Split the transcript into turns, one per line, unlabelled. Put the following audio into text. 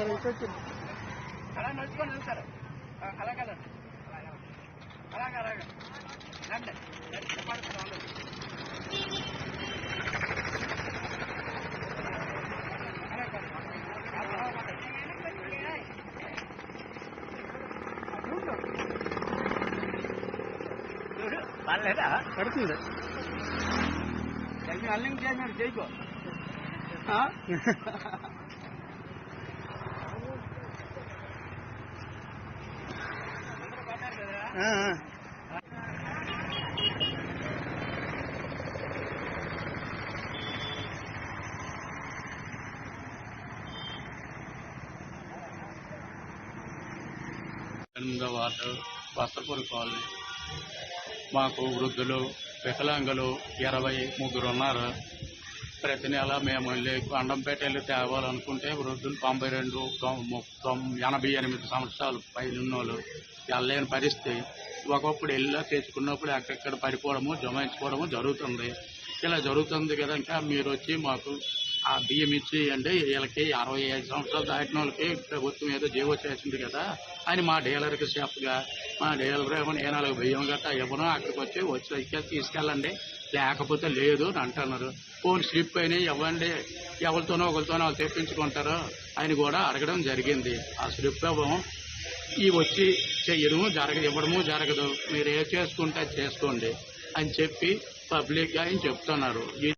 సరే ఇటు వచ్చి
అలా నడుచుకొని వెళ్తారు. అలా కదండి. అలాగే అలాగే రండి. రండి, పడుతున్నా, ఉండండి. అలా కాదు. అలా కాదు. చూడు, పర్లేదా?
పడుతుంది.
అల్లింగ్ చేసినాడు చేయకో ఆ?
ఆ, ఆ.
ఎనిమిదో వార్డు వస్త్రపురి కాలనీ. మాకు వృద్ధులు వికలాంగులు ఇరవై ముగ్గురు ఉన్నారు ప్రతి నెల మేము వెళ్ళి వెళ్ళి తేవాలనుకుంటే వృద్ధులు తొంభై రెండు తొం- తొం- ఎనభై ఎనిమిది సంవత్సరాలు పైన ఉన్నోళ్ళు వెళ్ళలేని పరిస్థితి. ఒకప్పుడు వెళ్ళి తెచ్చుకున్నప్పుడు అక్కడక్కడ పడిపోవడము జమాయించుకోవడము జరుగుతుంది. ఇలా జరుగుతుంది కదా ఇంకా మీరు వచ్చి మాకు ఆ బియ్యం ఇచ్చి అంటే వీళ్ళకి అరవై ఐదు సంవత్సరాలు దాటిన వాళ్ళకి ప్రభుత్వం ఏదో జీవో చేసింది కదా అని మా డీలర్కి చెప్పగా మా డీలర్ రేమని నేను బియ్యం గట్టా ఇవ్వను అక్కడికి వచ్చి వచ్చి ఇక్కడ తీసుకెళ్ళండి. లేకపోతే లేదు అని అంటున్నారు. ఫోన్ స్లిప్ అయినాయి ఇవ్వండి. ఎవరితోనో ఒకరితోనో వాళ్ళు తెప్పించుకుంటారు. అని కూడా అడగడం జరిగింది. ఆ స్లిప్ ఇవ్వము. ఈ వచ్చి చెయ్యడము జరగదు ఇవ్వడము జరగదు. మీరు ఏ చేసుకుంటే అది చేసుకోండి అని చెప్పి పబ్లిక్గా ఆయన చెప్తున్నారు. ఈ